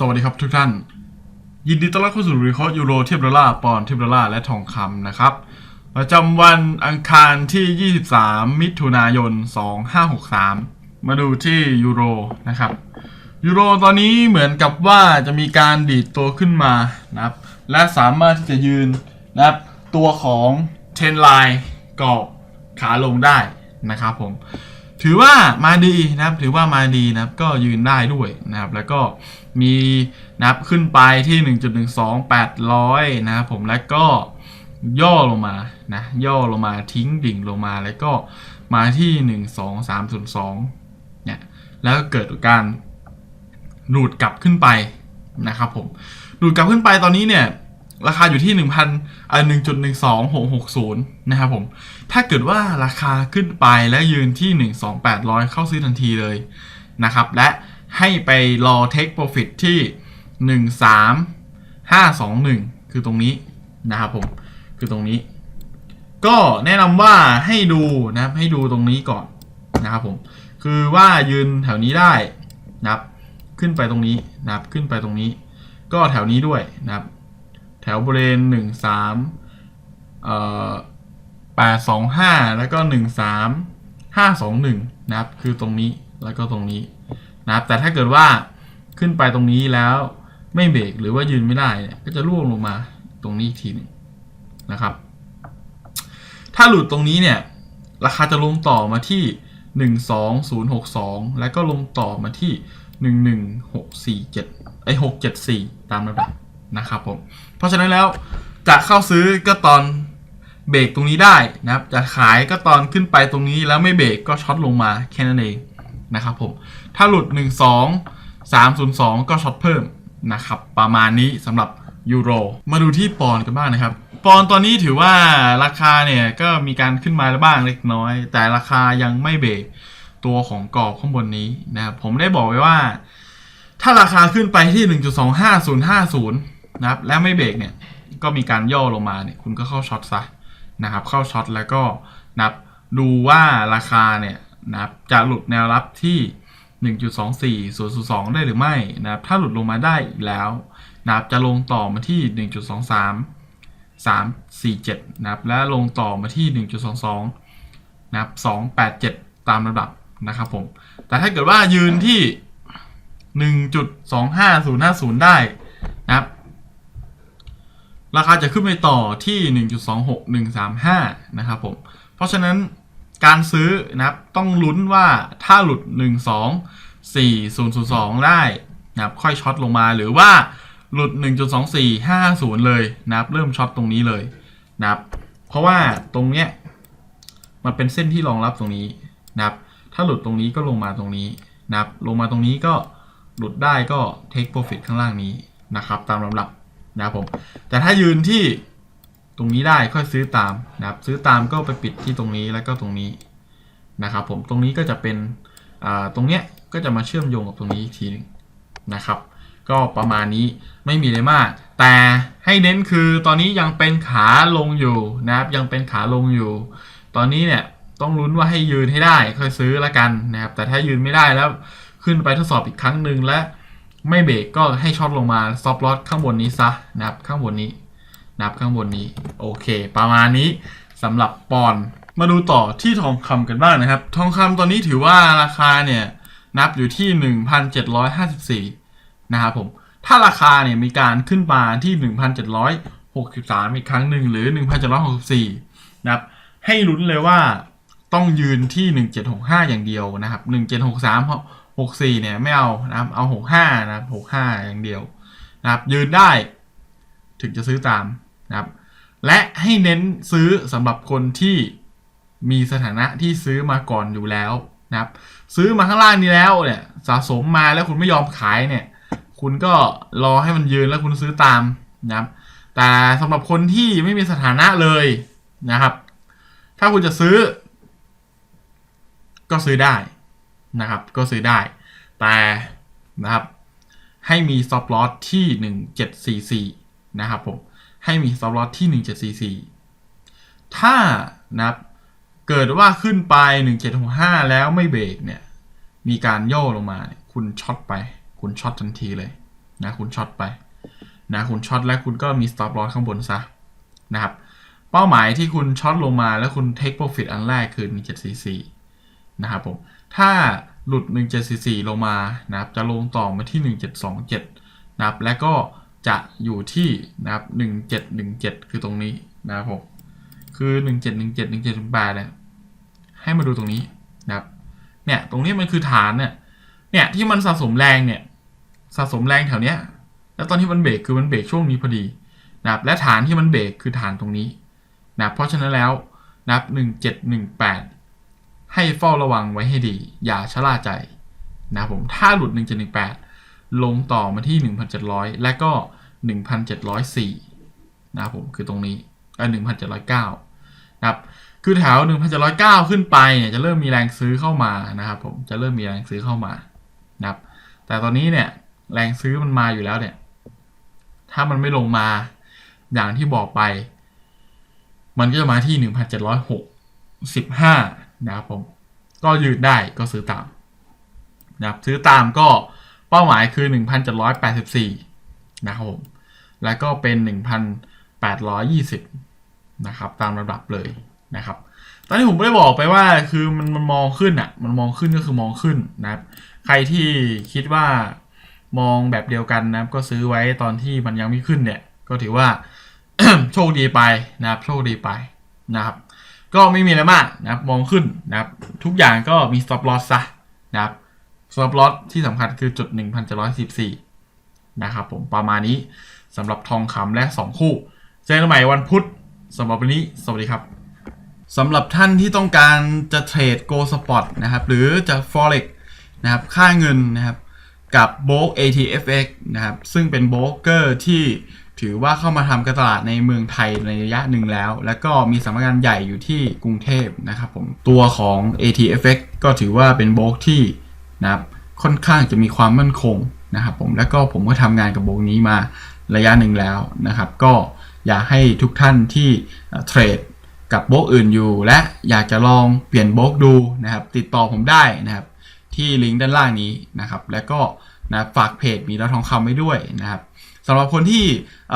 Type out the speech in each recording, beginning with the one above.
สวัสดีครับทุกท่าน ยินดีต้อนรับเข้าสู่รีคอร์ดยูโรเทียบดอลลาร์ปอนด์เทียบดอลลาร์และทองคำนะครับ ประจำวันอังคารที่ 23 มิถุนายน 2563 มาดูที่ยูโรนะครับยูโรตอนนี้เหมือนกับว่าจะมีการดีดตัวขึ้นมานะครับ และสามารถที่จะยืนนะครับ ตัวของเทนไลน์กรอบขาลงได้นะครับผม ถือว่ามาดีนะครับ ถือว่ามาดีนะครับ ก็ยืนได้ด้วยนะครับ แล้วก็มีนะครับขึ้นไปที่ 1.12800 นะครับผมแล้วก็ย่อลงมานะย่อลงมาทิ้งดิ่งลงมาแล้วก็มาที่ 12302 เนี่ยแล้วก็เกิดการหลุดกลับขึ้นไปนะครับผมหลุดกลับขึ้นไปตอนนี้เนี่ย ราคาอยู่ที่1,000อ่า1.12660 นะครับผม ถ้าเกิดว่าราคาขึ้นไปและยืนที่ 12800 เข้าซื้อทันทีเลยนะครับ และให้ไปรอ take profit ที่ 13521 คือตรงนี้นะครับผม คือตรงนี้ ก็แนะนำว่าให้ดูนะครับ ให้ดูตรงนี้ก่อนนะครับผม คือว่ายืนแถวนี้ได้นะครับ ขึ้นไปตรงนี้นะครับ ขึ้นไปตรงนี้ ก็แถวนี้ด้วยนะครับ ถวบริเวณหนึ่งสามเอ่อแปดสองห้าแล้วก็หนึ่งสามห้าสองหนึ่งนะครับ คือตรงนี้แล้วก็ตรงนี้นะครับ แต่ถ้าเกิดว่าขึ้นไปตรงนี้แล้วไม่เบรกหรือว่ายืนไม่ได้เนี่ยก็จะร่วงลงมาตรงนี้อีกทีหนึงนะครับ ถ้าหลุดตรงนี้เนี่ย ราคาจะลงต่อมาที่ 12062 แล้วก็ลงต่อมาที่ 11647ไอ้674 ตามระดับ นะครับผม เพราะฉะนั้นแล้วจะเข้าซื้อก็ตอนเบรกตรงนี้ได้นะครับ จะขายก็ตอนขึ้นไปตรงนี้แล้วไม่เบรกก็ช็อตลงมาแค่นั้นเองนะครับผม ถ้าหลุด 1 2 302 ก็ช็อตเพิ่มนะครับ ประมาณนี้สำหรับยูโร มาดูที่ปอนกันบ้างนะครับ ปอนตอนนี้ถือว่าราคาเนี่ยก็มีการขึ้นมาแล้วบ้างเล็กน้อย แต่ราคายังไม่เบรกตัวของกรอบข้างบนนี้นะครับ ผมได้บอกไว้ว่า ถ้าราคาขึ้นไปที่ 1.25050 นะครับแล้วไม่เบรกเนี่ยก็มีการย่อลงมาเนี่ยคุณก็เข้าช็อตซะนะครับเข้าช็อตแล้วก็นับดูว่าราคาเนี่ยนะครับจะหลุดแนวรับที่ 1.24002 ได้หรือไม่นะครับถ้าหลุดลงมาได้อีกแล้วนะครับจะลงต่อมาที่ 1.23 347นะครับและลงต่อมาที่ 1.22นะครับ287 ตามระดับนะครับผม แต่ถ้าเกิดว่ายืนที่ 1.25050 ได้นะครับ ราคาจะขึ้นไปต่อที่ 1.26135 นะครับผม เพราะฉะนั้นการซื้อนะครับต้องลุ้นว่าถ้าหลุด 1.24002 ได้นะครับค่อยช็อตลงมาหรือว่าหลุด 1.24550 เลยนะครับเริ่มช็อตตรงนี้เลยนะครับเพราะว่าตรงเนี้ยมันเป็นเส้นที่รองรับตรงนี้นะครับถ้าหลุดตรงนี้ก็ลงมาตรงนี้นะครับลงมาตรงนี้ก็หลุดได้ก็ take profit ข้างล่างนี้นะครับตามลำดับ นะครับผม แต่ถ้ายืนที่ตรงนี้ได้ค่อยซื้อตามนะครับ ซื้อตามก็ไปปิดที่ตรงนี้แล้วก็ตรงนี้นะครับ ผมตรงนี้ก็จะเป็นตรงเนี้ยก็จะมาเชื่อมโยงกับตรงนี้อีกทีหนึงนะครับ ก็ประมาณนี้ไม่มีอะไรมาก แต่ให้เน้นคือตอนนี้ยังเป็นขาลงอยู่นะครับ ยังเป็นขาลงอยู่ ตอนนี้เนี่ยต้องลุ้นว่าให้ยืนให้ได้ค่อยซื้อละกันนะครับ แต่ถ้ายืนไม่ได้แล้วขึ้นไปทดสอบอีกครั้งหนึ่งและ ไม่เบรกก็ให้ช็อตลงมาซอฟลอตข้างบนนี้ซะนะครับข้างบนนี้นับข้างบนนี้โอเค ประมาณนี้สำหรับปอนมาดูต่อที่ทองคำกันบ้างนะครับ ทองคำตอนนี้ถือว่าราคาเนี่ยนับอยู่ที่ 1,754 นะครับผม ถ้าราคาเนี่ยมีการขึ้นมาที่ 1,763 อีกครั้งหนึ่งหรือ 1,764 นะครับ ให้ลุ้นเลยว่า ต้องยืนที่ 1765 อย่างเดียวนะครับ 1763 64 เนี่ยไม่เอานะครับ เอา 65 นะครับ 65 อย่างเดียวนะครับ ยืนได้ถึงจะซื้อตามนะครับ และให้เน้นซื้อสำหรับคนที่มีสถานะที่ซื้อมาก่อนอยู่แล้วนะครับ ซื้อมาข้างล่างนี้แล้วเนี่ยสะสมมาแล้วคุณไม่ยอมขายเนี่ย คุณก็รอให้มันยืนแล้วคุณซื้อตามนะครับ แต่สำหรับคนที่ไม่มีสถานะเลยนะครับ ถ้าคุณจะซื้อ ก็ซื้อได้นะครับ ก็ซื้อได้ แต่นะครับ ให้มี stop loss ที่ 1744 นะครับผม ให้มี stop loss ที่ 1744 ถ้านะครับเกิดว่าขึ้นไป 1765 แล้วไม่เบรกเนี่ย มีการย่อลงมาเนี่ยคุณช็อตไป คุณช็อตทันทีเลยนะ คุณช็อตไปนะ คุณช็อตแล้วคุณก็มี stop loss ข้างบนซะนะครับ เป้าหมายที่คุณช็อตลงมาแล้วคุณ take profit อันแรกคือ 1744 นะครับผม ถ้าหลุด 1744 ลงมานะครับ จะลงต่อมาที่ 1727 นะครับ และก็จะอยู่ที่นะครับ 1717 คือตรงนี้นะครับผม คือ 1717 1718เนี่ย ให้มาดูตรงนี้นะครับ เนี่ย ตรงนี้มันคือฐานเนี่ย เนี่ยที่มันสะสมแรงเนี่ย สะสมแรงแถวเนี้ย แล้วตอนที่มันเบรกคือมันเบรกช่วงนี้พอดีนะครับ และฐานที่มันเบรกคือฐานตรงนี้นะครับ เพราะฉะนั้นแล้วนะครับ1718 ให้เฝ้าระวังไว้ให้ดี อย่าชะล่าใจนะครับผมถ้าหลุด 1718 ลงต่อมาที่ 1,700 และก็ 1,704นะครับผมคือตรงนี้เออ1,709นะครับคือแถว 1,709 ขึ้นไปเนี่ยจะเริ่มมีแรงซื้อเข้ามานะครับผมจะเริ่มมีแรงซื้อเข้ามานะครับแต่ตอนนี้เนี่ยแรงซื้อมันมาอยู่แล้วเนี่ย ถ้ามันไม่ลงมาอย่างที่บอกไป มันก็จะมาที่ 1,765 นะครับผมก็ยืดได้ก็ซื้อตามนะครับซื้อตามก็เป้าหมายคือ 1,784 นะครับผม แล้วก็เป็น 1,820 นะครับ ตามระดับเลยนะครับ ตอนนี้ผมไม่ได้บอกไปว่าคือมันมันมองขึ้นอะ มันมองขึ้นก็คือมองขึ้นนะครับ ใครที่คิดว่ามองแบบเดียวกันนะครับ ก็ซื้อไว้ตอนที่มันยังไม่ขึ้นเนี่ย ก็ถือว่า โชคดีไปนะครับ โชคดีไปนะครับ ก็ไม่มีอะไรมากนะครับมองขึ้นนะครับทุกอย่างก็มี stop loss ซะนะครับ stop loss ที่สำคัญคือจุด 1,714 นะครับผมประมาณนี้สำหรับทองคำและ 2 คู่ เจอกันใหม่วันพุธสำหรับวันนี้ สวัสดีครับสำหรับท่านที่ต้องการจะเทรด Go Spot นะครับ หรือจะ Forex นะครับ ค่าเงินนะครับ กับโบรก ATFX นะครับ ซึ่งเป็นโบรกเกอร์ที่ ถือว่าเข้ามาทำการตลาดในเมืองไทยในระยะหนึ่งแล้ว แล้วก็มีสำนักงานใหญ่อยู่ที่กรุงเทพนะครับผมตัวของ ATFX ก็ถือว่าเป็นโบรกที่นะครับค่อนข้างจะมีความมั่นคงนะครับผมแล้วก็ผมก็ทำงานกับโบรกนี้มาระยะหนึ่งแล้วนะครับ ก็อยากให้ทุกท่านที่เทรดกับโบรกอื่นอยู่ และอยากจะลองเปลี่ยนโบรกดูนะครับ ติดต่อผมได้นะครับที่ลิงก์ด้านล่างนี้นะครับ แล้วก็นะฝากเพจมีแล้วทองคำไว้ด้วยนะครับ สำหรับคนที่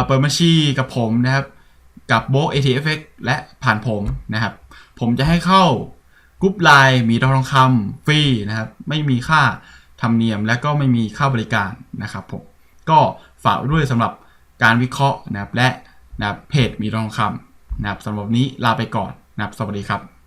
เปิดบัญชีกับผมนะครับ กับโบ ATFX และผ่านผมนะครับ ผมจะให้เข้ากรุ๊ปไลน์มีทองคำฟรีนะครับ ไม่มีค่าธรรมเนียมและก็ไม่มีค่าบริการนะครับผมก็ฝากด้วยสำหรับการวิเคราะห์นะครับและนะเพจมีทองคำนะครับสำหรับนี้ลาไปก่อนนะครับสวัสดีครับ